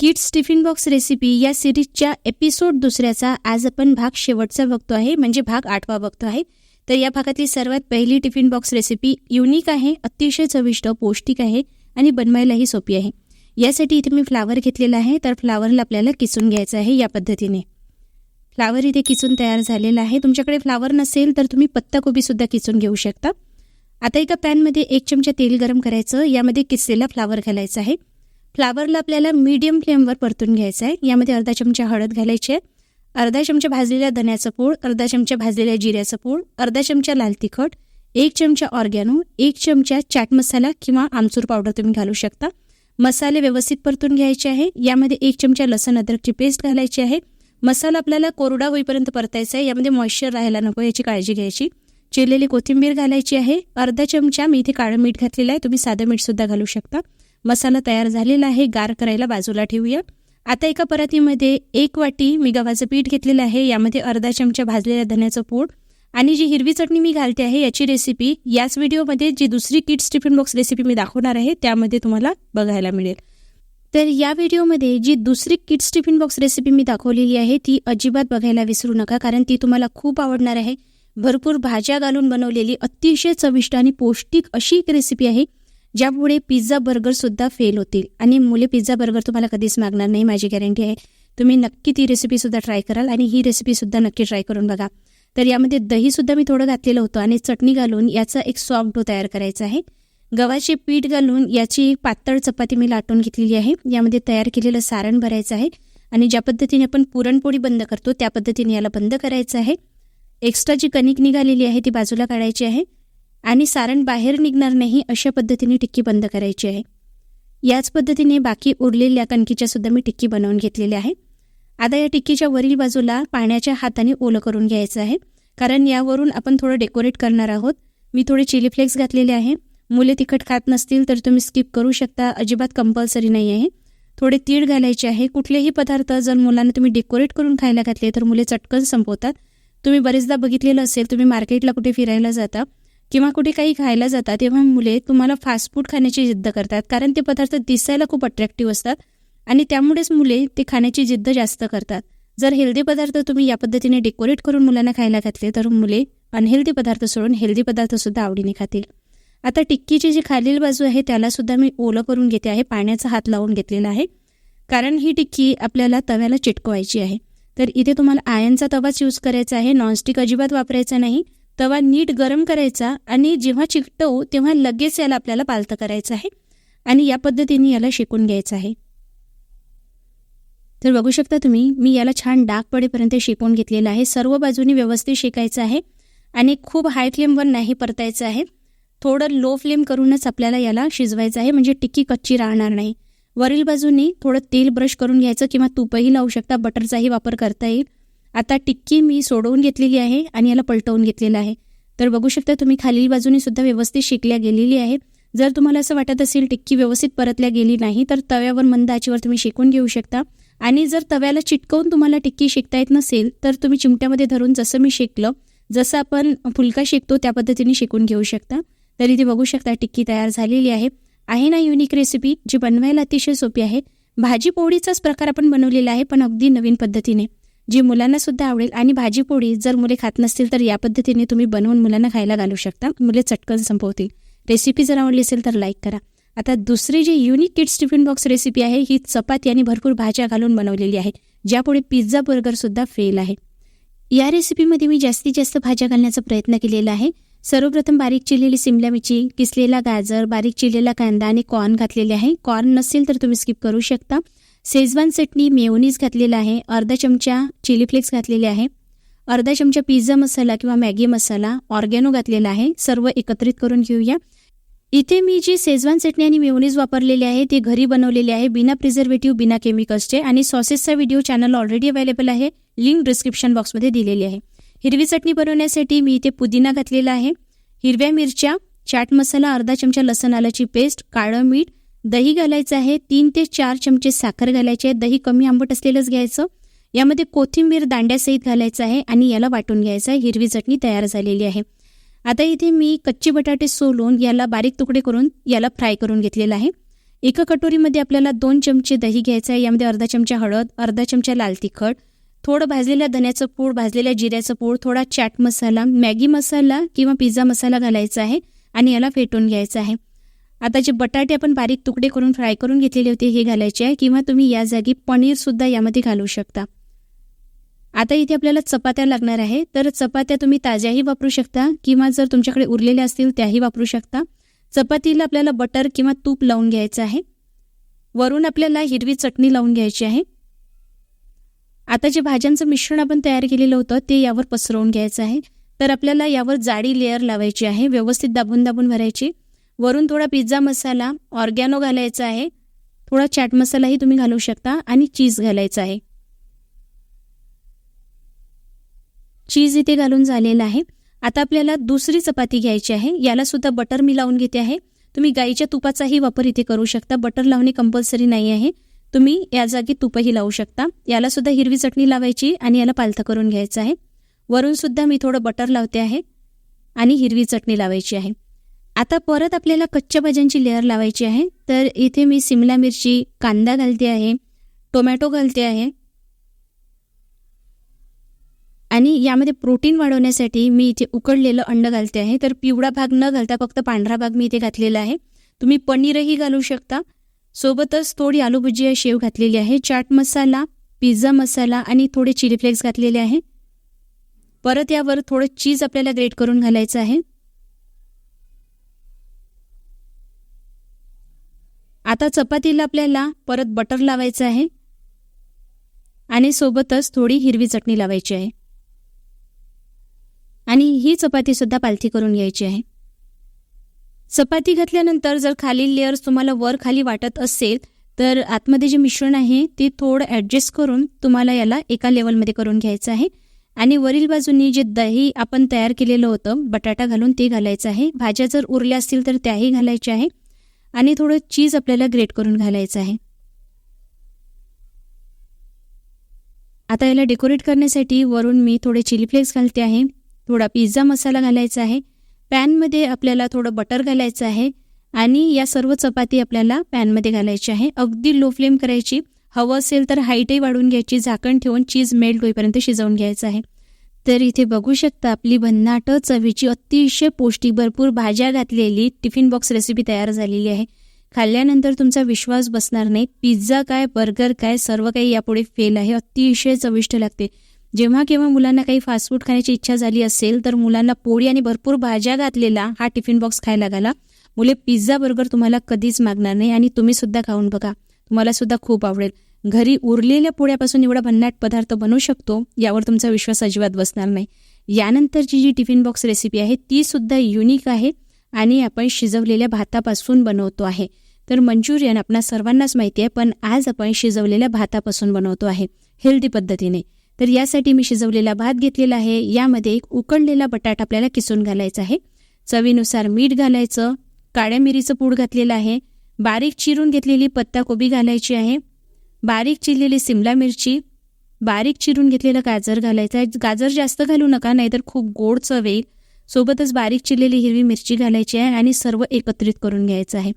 Kids tiffin box recipe या सिरीजच्या episode दुसऱ्याचा आज आपण भाग शेवटचा बघतो आहे. म्हणजे भाग आठवा बघतो आहे. तर या भागातली सर्वात पहिली टिफिन बॉक्स रेसिपी युनिक आहे अतिशय चविष्ट पौष्टिक आहे आणि बनवायलाही सोपी आहे. यासाठी इथे मी फ्लावर घेतलेला आहे. तर फ्लावरला आपल्याला किसून घ्यायचं आहे या पद्धतीने. फ्लावर इथे किसून तयार झालेला आहे. तुमच्याकडे फ्लावर नसेल तर तुम्ही पत्ताकोबीसुद्धा किसून घेऊ शकता. आता एका पॅनमध्ये एक चमचा तेल गरम करायचं. यामध्ये किसलेला फ्लावर घालायचा आहे. फ्लावरला आपल्याला मीडियम फ्लेमवर परतून घ्यायचं आहे. यामध्ये अर्धा चमचा हळद घालायची आहे. अर्धा चमचा भाजलेल्या धण्याचं पूड अर्धा चमचा भाजलेल्या जिऱ्याचं पूड अर्धा चमचा लाल तिखट एक चमचा ऑर्गॅनो एक चमचा चाट मसाला किंवा आमचूर पावडर तुम्ही घालू शकता. मसाले व्यवस्थित परतून घ्यायचे आहे. यामध्ये एक चमचा लसण अद्रकची पेस्ट घालायची आहे. मसाला आपल्याला कोरडा होईपर्यंत परतायचा आहे. यामध्ये मॉइश्चर राहायला नको याची काळजी घ्यायची. चिरलेली कोथिंबीर घालायची आहे. अर्धा चमचा मी इथे काळं मीठ घातलेलं आहे. तुम्ही साधं मीठसुद्धा घालू शकता. मसाला तयार झालेला आहे गार करायला बाजूला ठेवूया. आता एका परातीमध्ये एक वाटी मी गव्हाचं पीठ घेतलेलं आहे यामध्ये अर्धा चमचा भाजलेल्या धन्याचं पूड आणि जी हिरवी चटणी मी घालते आहे याची रेसिपी याच व्हिडिओमध्ये जी दुसरी किड्स टिफिन बॉक्स रेसिपी मी दाखवणार आहे त्यामध्ये तुम्हाला बघायला मिळेल. तर या व्हिडिओमध्ये जी दुसरी किड्स टिफिन बॉक्स रेसिपी मी दाखवलेली आहे ती अजिबात बघायला विसरू नका कारण ती तुम्हाला खूप आवडणार आहे. भरपूर भाज्या घालून बनवलेली अतिशय चविष्ट आणि पौष्टिक अशी एक रेसिपी आहे. ज्यामुळे पिझ्झा बर्गरसुद्धा फेल होतील. आणि मुले पिझ्झा बर्गर तुम्हाला कधीच मागणार नाही माझी गॅरंटी आहे. तुम्ही नक्की ती रेसिपीसुद्धा ट्राय कराल आणि ही रेसिपीसुद्धा नक्की ट्राय करून बघा. तर यामध्ये दहीसुद्धा मी थोडं घातलेलं होतं आणि चटणी घालून याचा एक सॉफ्ट डो तयार करायचा आहे. गव्हाचे पीठ घालून याची एक पातळ चपाती मी लाटून घेतलेली आहे. यामध्ये तयार केलेलं सारण भरायचं आहे. आणि ज्या पद्धतीने आपण पुरणपोळी बंद करतो त्या पद्धतीने याला बंद करायचं आहे. एक्स्ट्रा जी कणिक निघालेली आहे ती बाजूला काढायची आहे. आणि सारण बाहेर निघणार नाही अशा पद्धतीने टिक्की बंद करायची आहे. याच पद्धतीने बाकी उरलेल्या कणकीच्या सुद्धा मी टिक्की बनवून घेतलेल्या आहे. आता या टिक्कीच्या वरील बाजूला पाण्याच्या हाताने ओलं करून घ्यायचं आहे. कारण यावरून आपण थोडं डेकोरेट करणार आहोत. मी थोडे चिली फ्लेक्स घातलेले आहे. मुले तिखट खात नसतील तर तुम्ही स्किप करू शकता. अजिबात कंपल्सरी नाही आहे. थोडे तीळ घालायचे आहे. कुठलेही पदार्थ जर मुलांना तुम्ही डेकोरेट करून खायला घातले तर मुले चटकन संपवतात. तुम्ही बरेचदा बघितलेलं असेल तुम्ही मार्केटला कुठे फिरायला जाता. किंवा कुठे काही खायला जातात तेव्हा मुले तुम्हाला फास्ट फूड खाण्याची जिद्द करतात. कारण ते पदार्थ दिसायला खूप अट्रॅक्टिव्ह असतात. आणि त्यामुळेच मुले ते खाण्याची जिद्द जास्त करतात. जर हेल्दी पदार्थ तुम्ही या पद्धतीने डेकोरेट करून मुलांना खायला घातले तर मुले अनहेल्दी पदार्थ सोडून हेल्दी पदार्थसुद्धा आवडीने खातील. आता टिक्कीची जी खालील बाजू आहे त्यालासुद्धा मी ओलं करून घेते आहे पाण्याचा हात लावून घेतलेला आहे. कारण ही टिक्की आपल्याला तव्याला चिटकवायची आहे. तर इथे तुम्हाला आयनचा तवाच यूज करायचा आहे नॉनस्टिक अजिबात वापरायचा नाही. तवा नीट गरम करायचा आणि जेव्हा चिकटवू तेव्हा लगेच याला आपल्याला पालतं करायचं आहे आणि या पद्धतीने याला शेकून घ्यायचं आहे. तर बघू शकता तुम्ही मी याला छान डाग पडेपर्यंत शेकून घेतलेलं आहे. सर्व बाजूनी व्यवस्थित शेकायचं आहे आणि खूप हाय फ्लेमवर नाही परतायचं आहे. थोडं लो फ्लेम करूनच आपल्याला याला शिजवायचं आहे म्हणजे टिक्की कच्ची राहणार नाही. वरील बाजूनी थोडं तेल ब्रश करून घ्यायचं किंवा तूपही लावू शकता. बटरचाही वापर करता येईल. आता टिक्की मी सोडवून घेतलेली आहे आणि याला पलटवून घेतलेलं आहे. तर बघू शकता तुम्ही खालील बाजूने सुद्धा व्यवस्थित शिकल्या गेलेली आहे जर तुम्हाला असं वाटत असेल टिक्की व्यवस्थित परतल्या गेली नाही तर तव्यावर मंद आचीवर तुम्ही शेकून घेऊ शकता. आणि जर तव्याला चिटकवून तुम्हाला टिक्की शेकता येत नसेल तर तुम्ही चिमट्यामध्ये धरून जसं मी शेकलं जसं आपण फुलका शेकतो त्या पद्धतीने शेकून घेऊ शकता. तर इथे बघू शकता टिक्की तयार झालेली आहे. आहे ना युनिक रेसिपी जी बनवायला अतिशय सोपी आहे. भाजी पोळीचाच प्रकार आपण बनवलेला आहे पण अगदी नवीन पद्धतीने. जी मुलांना सुद्धा आवडेल आणि भाजी पोळी जर मुले खात नसतील तर या पद्धतीने तुम्ही बनवून मुलांना खायला घालू शकता. मुले चटकन संपवतील. रेसिपी जर आवडली असेल तर लाईक करा. आता दुसरी जी unique kids tiffin box recipe आहे ही चपाती आणि भरपूर भाज्या घालून बनवलेली आहे. ज्यापुढे पिझ्झा बर्गरसुद्धा फेल आहे. या रेसिपीमध्ये मी जास्तीत जास्त भाज्या घालण्याचा प्रयत्न केलेला आहे. सर्वप्रथम बारीक चिरलेली सिमला मिरची किसलेला गाजर बारीक चिरलेला कांदा आणि कॉर्न घातलेले आहे. कॉर्न नसेल तर तुम्ही स्किप करू शकता. सेजवान चटणी मेयोनीज घातलेला आहे. अर्धा चमचा चिली फ्लेक्स घातलेले आहे. अर्धा चमचा पिझ्झा मसाला किंवा मॅगी मसाला ऑर्गॅनो घातलेला आहे. सर्व एकत्रित करून घेऊया. इथे मी जी सेजवान चटणी आणि मेयोनीज वापरलेली आहे ती घरी बनवलेली आहे. बिना प्रिझर्वेटिव्ह बिना केमिकल्सचे आणि सॉसेसचा व्हिडिओ चॅनल ऑलरेडी अवेलेबल आहे. लिंक डिस्क्रिप्शन बॉक्समध्ये दिलेली आहे. हिरवी चटणी बनवण्यासाठी मी इथे पुदिना घातलेला आहे. हिरव्या मिरच्या चाट मसाला अर्धा चमचा लसण आल्याची पेस्ट काळं मीठ दही घालायचं आहे तीन ते चार चमचे साखर घालायचे आहे दही कमी आंबट असलेलंच घ्यायचं. यामध्ये कोथिंबीर दांड्यासहित घालायचं आहे आणि याला वाटून घ्यायचं आहे हिरवी चटणी तयार झालेली आहे. आता इथे मी कच्चे बटाटे सोलून याला बारीक तुकडे करून याला फ्राय करून घेतलेला आहे. एका कटोरीमध्ये आपल्याला दोन चमचे दही घ्यायचं आहे यामध्ये अर्धा चमचा हळद अर्धा चमचा लाल तिखट थोडं भाजलेल्या धन्याचं पूड भाजलेल्या जिऱ्याचं पूड थोडा चाट मसाला मॅगी मसाला किंवा पिझ्झा मसाला घालायचा आहे आणि याला फेटून घ्यायचं आहे. आता जे बटाटे आपण बारीक तुकडे करून फ्राय करून घेतलेले होते हे घालायचे आहे. किंवा तुम्ही या जागी पनीरसुद्धा यामध्ये घालू शकता. आता इथे आपल्याला चपात्या लागणार आहे. तर चपात्या तुम्ही ताज्याही वापरू शकता किंवा जर तुमच्याकडे उरलेल्या असतील त्याही वापरू शकता. चपातीला आपल्याला बटर किंवा तूप लावून घ्यायचं आहे. वरून आपल्याला हिरवी चटणी लावून घ्यायची आहे. आता जे भाज्यांचं मिश्रण आपण तयार केलेलं होतं ते यावर पसरवून घ्यायचं आहे. तर आपल्याला यावर जाडी लेअर लावायची आहे. व्यवस्थित दाबून दाबून भरायची. वरून थोडा पिझ्झा मसाला ऑर्गॅनो घालायचा आहे. थोडा चाट मसालाही तुम्ही घालू शकता आणि चीज घालायचा आहे. चीज इथे घालून झालेला आहे. आता आपल्याला दुसरी चपाती घ्यायची आहे. याला सुद्धा बटर मी लावून घेते आहे. तुम्ही गाईच्या तुपाचाही वापर इथे करू शकता. बटर लावणे कंपल्सरी नाही आहे. तुम्ही या जागी तुपही लावू शकता. याला सुद्धा हिरवी चटणी लावायची आणि याला पालथं करून घ्यायचं आहे. वरून सुद्धा मी थोडं बटर लावते आहे आणि हिरवी चटणी लावायची आहे. आता परत आपल्याला कच्च्या भाज्यांची लेअर लावायची आहे. तर इथे मी सिमला मिरची कांदा घालते आहे टोमॅटो घालते आहे. आणि यामध्ये प्रोटीन वाढवण्यासाठी मी इथे उकडलेलं अंड घालते आहे. तर पिवळा भाग न घालता फक्त पांढरा भाग मी इथे घातलेला आहे. तुम्ही पनीरही घालू शकता. सोबतच थोडी आलू भुजिया शेव घातलेली आहे. चाट मसाला पिझ्झा मसाला आणि थोडे चिली फ्लेक्स घातलेले आहे. परत यावर थोडं चीज आपल्याला ग्रेट करून घालायचं आहे. आता चपातीला आपल्याला परत बटर लावायचं आहे. आणि सोबतच थोडी हिरवी चटणी लावायची आहे. आणि ही चपातीसुद्धा पालथी करून घ्यायची आहे. चपाती घातल्यानंतर जर खालील लेअर्स तुम्हाला वर खाली वाटत असेल तर आतमध्ये जे मिश्रण आहे ते थोडं ॲडजस्ट करून तुम्हाला याला एका लेवलमध्ये करून घ्यायचं आहे. आणि वरील बाजूनी जे दही आपण तयार केलेलं होतं बटाटा घालून ते घालायचं आहे. भाज्या जर उरल्या असतील तर त्याही घालायच्या आहे. आणि थोडं चीज आपल्याला ग्रेट करून घालायचं आहे. आता याला डेकोरेट करण्यासाठी वरून मी थोडे चिली फ्लेक्स घालते आहे. थोडा पिझ्झा मसाला घालायचा आहे. पॅनमध्ये आपल्याला थोडं बटर घालायचं आहे. आणि या सर्व चपाती आपल्याला पॅनमध्ये घालायची आहे. अगदी लो फ्लेम करायची. हवं असेल तर हाईटही वाढून घ्यायची. झाकण ठेवून चीज मेल्ट होईपर्यंत शिजवून घ्यायचं आहे. तर इथे बघू शकता आपली भन्नाट चवीची अतिशय पौष्टिक भरपूर भाज्या घातलेली टिफिन बॉक्स रेसिपी तयार झालेली आहे. खाल्ल्यानंतर तुमचा विश्वास बसणार नाही. पिझ्झा काय बर्गर काय सर्व काही यापुढे फेल आहे. अतिशय चविष्ट लागते. जेव्हा केव्हा मुलांना काही फास्ट फूड खाण्याची इच्छा झाली असेल तर मुलांना पोळी आणि भरपूर भाज्या घातलेला हा टिफिन बॉक्स खायला घाला. मुले पिझ्झा बर्गर तुम्हाला कधीच मागणार नाही आणि तुम्ही सुद्धा खाऊन बघा. तुम्हाला सुद्धा खूप आवडेल. घरी उरलेल्या पोळ्यापासून एवढा भन्नाट पदार्थ बनवू शकतो यावर तुमचा विश्वास अजिबात बसणार नाही. यानंतरची जी टिफिन बॉक्स रेसिपी आहे ती सुद्धा युनिक आहे आणि आपण शिजवलेल्या भातापासून बनवतो आहे. तर मंचुरियन आपणा सर्वांनाच माहिती आहे पण आज आपण शिजवलेल्या भातापासून बनवतो आहे हेल्दी पद्धतीने. तर यासाठी मी शिजवलेला भात घेतलेला आहे यामध्ये एक उकडलेला बटाटा आपल्याला किसून घालायचा आहे. चवीनुसार मीठ घालायचं काळ्या मिरीचं पूड घातलेलं आहे बारीक चिरून घेतलेली पत्ताकोबी घालायची आहे बारीक चिरलेली सिमला मिरची बारीक चिरून घेतलेलं गाजर घालायचं आहे. गाजर जास्त घालू नका नाहीतर खूप गोड चव येईल. सोबतच बारीक चिरलेली हिरवी मिरची घालायची आहे आणि सर्व एकत्रित करून घ्यायचं आहे.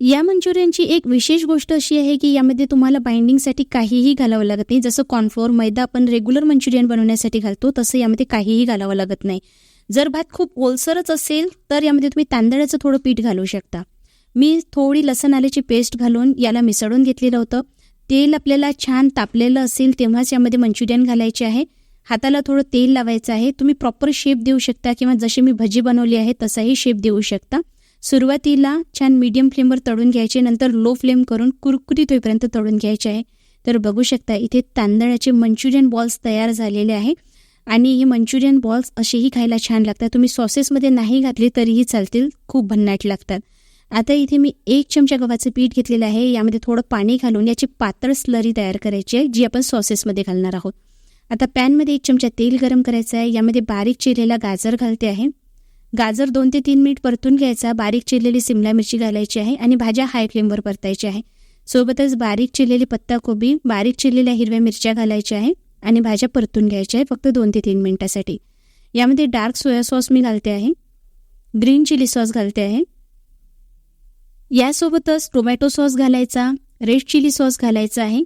या मंचुरियनची एक विशेष गोष्ट अशी आहे की यामध्ये तुम्हाला बाइंडिंगसाठी काहीही घालावं लागत नाही. जसं कॉर्नफ्लोअर मैदा आपण रेग्युलर मंचुरियन बनवण्यासाठी घालतो तसं यामध्ये काहीही घालावं लागत नाही. जर भात खूप ओलसरच असेल तर यामध्ये तुम्ही तांदळाचं थोडं पीठ घालू शकता. मी थोडी लसण आल्याची पेस्ट घालून याला मिसळून घेतलेलं होतं. तेल आपल्याला छान तापलेलं असेल तेव्हाच यामध्ये मंचुरियन घालायचे आहे. हाताला थोडं तेल लावायचं आहे. तुम्ही प्रॉपर शेप देऊ शकता किंवा जशी मी भजी बनवली आहे तसाही शेप देऊ शकता. सुरुवातीला छान मीडियम फ्लेमवर तळून घ्यायचे नंतर लो फ्लेम करून कुरकुरीत होईपर्यंत तळून घ्यायचे आहे. तर बघू शकता इथे तांदळाचे मंचुरियन बॉल्स तयार झालेले आहे. आणि हे मंचुरियन बॉल्स असेही खायला छान लागतात. तुम्ही सॉसेसमध्ये नाही घातले तरीही चालतील. खूप भन्नाट लागतात. आता इथे मी एक चमचा गव्हाचं पीठ घेतलेलं आहे. यामध्ये थोडं पाणी घालून याची पातळ स्लरी तयार करायची आहे जी आपण सॉसेसमध्ये घालणार आहोत. आता पॅनमध्ये एक चमचा तेल गरम करायचं आहे. यामध्ये बारीक चिरलेला गाजर घालते आहे. गाजर दोन ते तीन मिनिट परतून घ्यायचा. बारीक चिरलेली सिमला मिरची घालायची आहे आणि भाज्या हाय फ्लेमवर परतायच्या आहे. सोबतच बारीक चिरलेली पत्ताकोबी बारीक चिरलेल्या हिरव्या मिरच्या घालायच्या आहे आणि भाज्या परतून घ्यायच्या आहे फक्त दोन ते तीन मिनिटासाठी. यामध्ये डार्क सोया सॉस मी घालते आहे. ग्रीन चिली सॉस घालते आहे. यासोबतच टोमॅटो सॉस घालायचा रेड चिली सॉस घालायचा आहे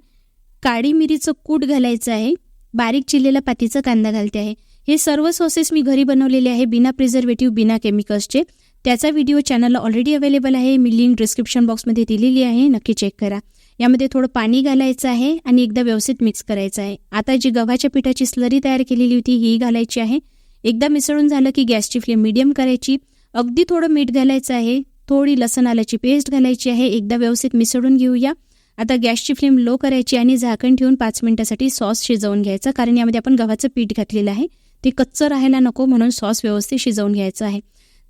काळी मिरीचं कूट घालायचं आहे बारीक चिरलेला पातीचा कांदा घालते आहे. हे सर्व सॉसेस मी घरी बनवलेले आहे बिना प्रिझर्वेटिव्ह बिना केमिकल्सचे. त्याचा व्हिडिओ चॅनलला ऑलरेडी अवेलेबल आहे. मी लिंक डिस्क्रिप्शन बॉक्समध्ये दिलेली आहे. नक्की चेक करा. यामध्ये थोडं पाणी घालायचं आहे आणि एकदा व्यवस्थित मिक्स करायचं आहे. आता जी गव्हाच्या पिठाची स्लरी तयार केलेली होती ही घालायची आहे. एकदा मिसळून झालं की गॅसची फ्लेम मीडियम करायची. अगदी थोडं मीठ घालायचं आहे. थोडी लसण आल्याची पेस्ट घालायची आहे. एकदा व्यवस्थित मिसळून घेऊया. आता गॅसची फ्लेम लो करायची आणि झाकण ठेवून पाच मिनिटासाठी सॉस शिजवून घ्यायचा. कारण यामध्ये आपण गव्हाचं पीठ घातलेलं आहे. ते कच्चं राहायला नको म्हणून सॉस व्यवस्थित शिजवून घ्यायचं आहे.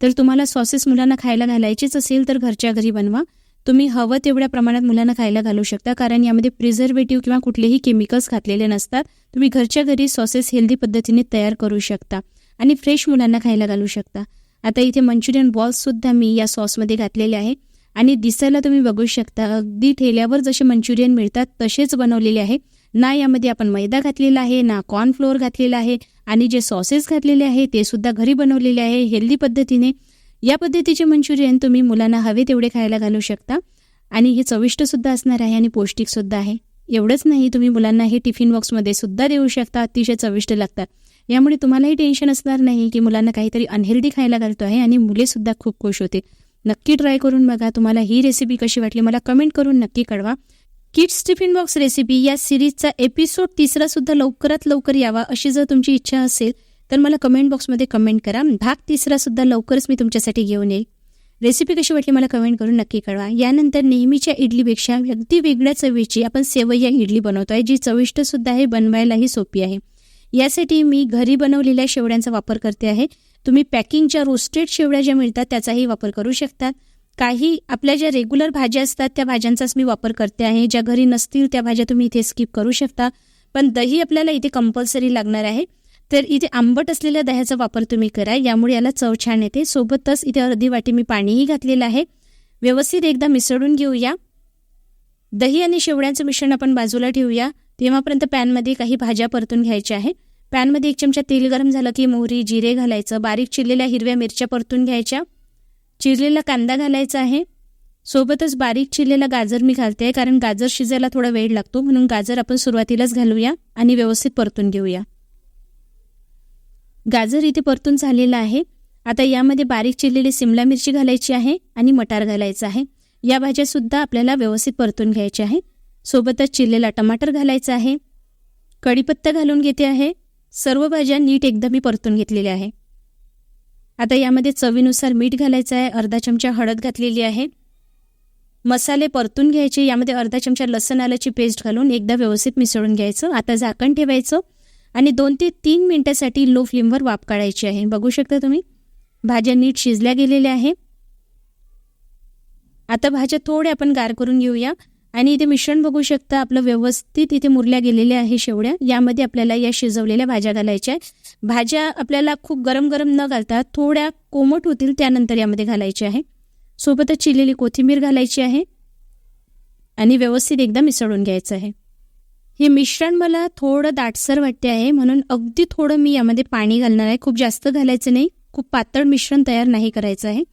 तर तुम्हाला सॉसेस मुलांना खायला घालायचेच असेल तर घरच्या घरी बनवा. तुम्ही हवं तेवढ्या प्रमाणात मुलांना खायला घालू शकता. कारण यामध्ये प्रिझर्वेटिव्ह किंवा कुठलेही केमिकल्स घातलेले नसतात. तुम्ही घरच्या घरी सॉसेस हेल्दी पद्धतीने तयार करू शकता. आणि फ्रेश मुलांना खायला घालू शकता. आता इथे मंचुरियन बॉल्ससुद्धा मी या सॉसमध्ये घातलेले आहे. आणि दिसायला तुम्ही बघू शकता अगदी ठेल्यावर जसे मंचुरियन मिळतात तसेच बनवलेले आहे. ना यामध्ये आपण मैदा घातलेला आहे ना कॉर्नफ्लोअर घातलेला आहे आणि जे सॉसेस घातलेले आहे ते सुद्धा घरी बनवलेले आहे हेल्दी पद्धतीने. या पद्धतीचे मंचुरियन तुम्ही मुलांना हवे तेवढे खायला घालू शकता. आणि हे चविष्टसुद्धा असणार आहे आणि पौष्टिकसुद्धा आहे. एवढंच नाही तुम्ही मुलांना हे टिफिन बॉक्समध्ये सुद्धा देऊ शकता अतिशय चविष्ट लागतात. यामुळे तुम्हालाही टेन्शन असणार नाही की मुलांना काहीतरी अनहेल्दी खायला घालतो आहे आणि मुलेसुद्धा खूप खुश होते नक्की ट्राय करून बघा तुम्हाला ही रेसिपी कशी वाटली. मला कमेंट करून नक्की कळवा. किड्स टिफिन बॉक्स रेसिपी या सिरीजचा एपिसोड तिसरा सुद्धा लवकरात लवकर यावा अशी जर तुमची इच्छा असेल तर मला कमेंट बॉक्समध्ये कमेंट करा. भाग तिसरा सुद्धा लवकरच मी तुमच्यासाठी घेऊन येईल. रेसिपी कशी वाटली मला कमेंट करून नक्की कळवा. यानंतर नेहमीच्या इडलीपेक्षा अगदी वेगळ्या चवीची आपण सेवय्या इडली बनवतो आहे जी चविष्ट सुद्धा आहे बनवायलाही सोपी आहे. यासाठी मी घरी बनवलेल्या शेवड्यांचा वापर करते आहे. तुम्ही पॅकिंगच्या रोस्टेड शेवड्या ज्या मिळतात त्याचाही वापर करू शकतात काही आपल्या ज्या रेग्युलर भाज्या असतात त्या भाज्यांचाच मी वापर करते आहे. ज्या घरी नसतील त्या भाज्या तुम्ही इथे स्किप करू शकता. पण दही आपल्याला इथे कंपल्सरी लागणार आहे. तर इथे आंबट असलेल्या दह्याचा वापर तुम्ही करा. यामुळे याला चव छान येते. सोबतच इथे अर्धी वाटी मी पाणीही घातलेलं आहे. व्यवस्थित एकदा मिसळून घेऊया. दही आणि शेवड्यांचं मिश्रण आपण बाजूला ठेवूया. तेव्हापर्यंत पॅनमध्ये काही भाज्या परतून घ्यायच्या आहे. पॅनमध्ये एक चमचा तेल गरम झालं की मोहरी जिरे घालायचं बारीक चिरलेल्या हिरव्या मिरच्या परतून घ्यायच्या. चिरलेला कांदा घालायचा आहे. सोबतच बारीक चिरलेला गाजर मी घालते कारण गाजर शिजायला थोडा वेळ लागतो म्हणून गाजर आपण सुरुवातीलाच घालूया आणि व्यवस्थित परतून घेऊया. गाजर इथे परतून झालेला आहे. आता यामध्ये बारीक चिरलेली सिमला मिरची घालायची आहे आणि मटार घालायचं आहे. या भाज्या सुद्धा आपल्याला व्यवस्थित परतून घ्यायच्या आहे. सोबतच चिरलेला टमाटर घालायचा आहे. कढीपत्ता घालून घेते आहे. सर्व भाज्या नीट एकदा मी परतून घेतलेल्या आहे. आता यामध्ये चवीनुसार मीठ घालायचं आहे अर्धा चमचा हळद घातलेली आहे. मसाले परतून घ्यायचे यामध्ये अर्धा चमचा लसण आल्याची पेस्ट घालून एकदा व्यवस्थित मिसळून घ्यायचं. आता झाकण ठेवायचं आणि दोन ते तीन मिनटासाठी लो फ्लेमवर वाफ काढायची आहे. बघू शकता तुम्ही? भाज्या नीट शिजल्या गेलेल्या आहे. आता भाज्या थोड्या आपण गार करून घेऊया. आणि इथे मिश्रण बघू शकता आपलं व्यवस्थित इथे मुरल्या गेलेल्या आहे शेवड्या. यामध्ये आपल्याला या शिजवलेल्या भाज्या घालायच्या भाज्या आपल्याला खूप गरम गरम न घालता थोड्या कोमट होतील त्यानंतर यामध्ये घालायचे आहे. सोबतच चिरलेली कोथिंबीर घालायची आहे. आणि व्यवस्थित एकदा मिसळून घ्यायचं आहे. हे मिश्रण मला थोडं दाटसर वाटते आहे म्हणून अगदी थोडं मी यामध्ये पाणी घालणार आहे. खूप जास्त घालायचं नाही. खूप पातळ मिश्रण तयार नाही करायचं आहे.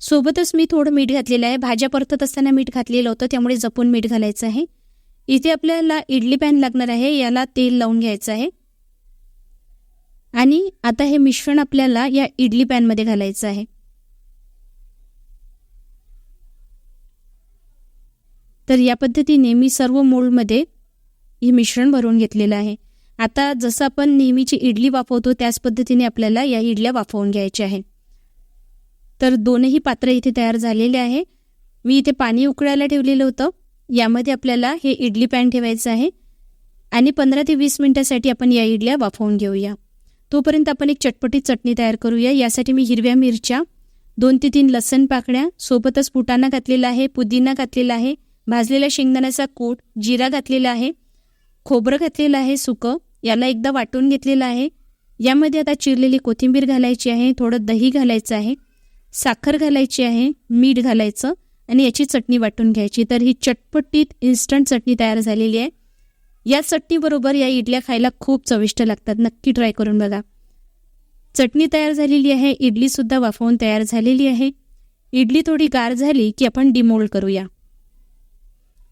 सोबतच मी थोडं मीठ घातलेलं आहे. भाज्या परतत असताना मीठ घातलेलं होतं त्यामुळे जपून मीठ घालायचं आहे. इथे आपल्याला इडली पॅन लागणार आहे याला तेल लावून घ्यायचं आहे. आणि आता हे मिश्रण आपल्याला या इडली पॅनमध्ये घालायचं आहे. तर या पद्धतीने मी सर्व मोल्डमध्ये हे मिश्रण भरून घेतलेलं आहे. आता जसं आपण नेहमीची इडली वाफवतो त्याच पद्धतीने आपल्याला या इडल्या वाफवून घ्यायच्या आहे तर दोनही पात्र इथे तयार झालेले आहे. मी इथे पाणी उकळायला ठेवलेलं होतं. यामध्ये आपल्याला हे इडली पॅन ठेवायचं आहे. आणि पंधरा ते वीस मिनटासाठी आपण या इडल्या वाफवून घेऊया. तोपर्यंत आपण एक चटपटीत चटणी तयार करूया. यासाठी मी हिरव्या मिरच्या दोन ते तीन लसण पाकळ्या सोबतच फुटाणा घातलेला आहे पुदिना घातलेला आहे भाजलेल्या शेंगदाण्याचा कूट जिरा घातलेला आहे खोबरं घातलेलं आहे सुकं याला एकदा वाटून घेतलेलं आहे. यामध्ये आता चिरलेली कोथिंबीर घालायची आहे थोडं दही घालायचं आहे. साखर घालायची आहे मीठ घालायचं आणि याची चटणी वाटून घ्यायची. तर ही चटपटीत इन्स्टंट चटणी तयार झालेली आहे. या चटणीबरोबर या इडल्या खायला खूप चविष्ट लागतात. नक्की ट्राय करून बघा. चटणी तयार झालेली आहे. इडलीसुद्धा वाफवून तयार झालेली आहे. इडली थोडी गार झाली की आपण डिमोल्ड करूया.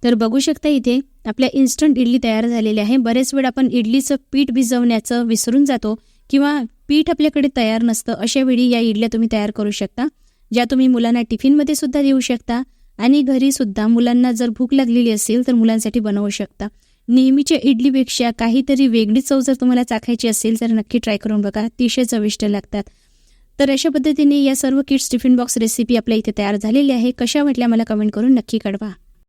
तर बघू शकता इथे आपल्या इन्स्टंट इडली तयार झालेली आहे. बरेच वेळ आपण इडलीचं पीठ भिजवण्याचं विसरून जातो किंवा पीठ आपल्याकडे तयार नसतं अशा वेळी या इडल्या तुम्ही तयार करू शकता ज्या तुम्ही मुलांना टिफिनमध्ये सुद्धा देऊ शकता आणि घरी सुद्धा मुलांना जर भूक लागलेली असेल तर मुलांसाठी बनवू शकता. नेहमीच्या इडलीपेक्षा काहीतरी वेगळी चव जर तुम्हाला चाखायची असेल तर नक्की ट्राय करून बघा अतिशय चविष्ट लागतात. तर अशा पद्धतीने या सर्व किड्स टिफिन बॉक्स रेसिपी आपल्या इथे तयार झालेली आहे. कशा वाटल्या मला कमेंट करून नक्की कळवा.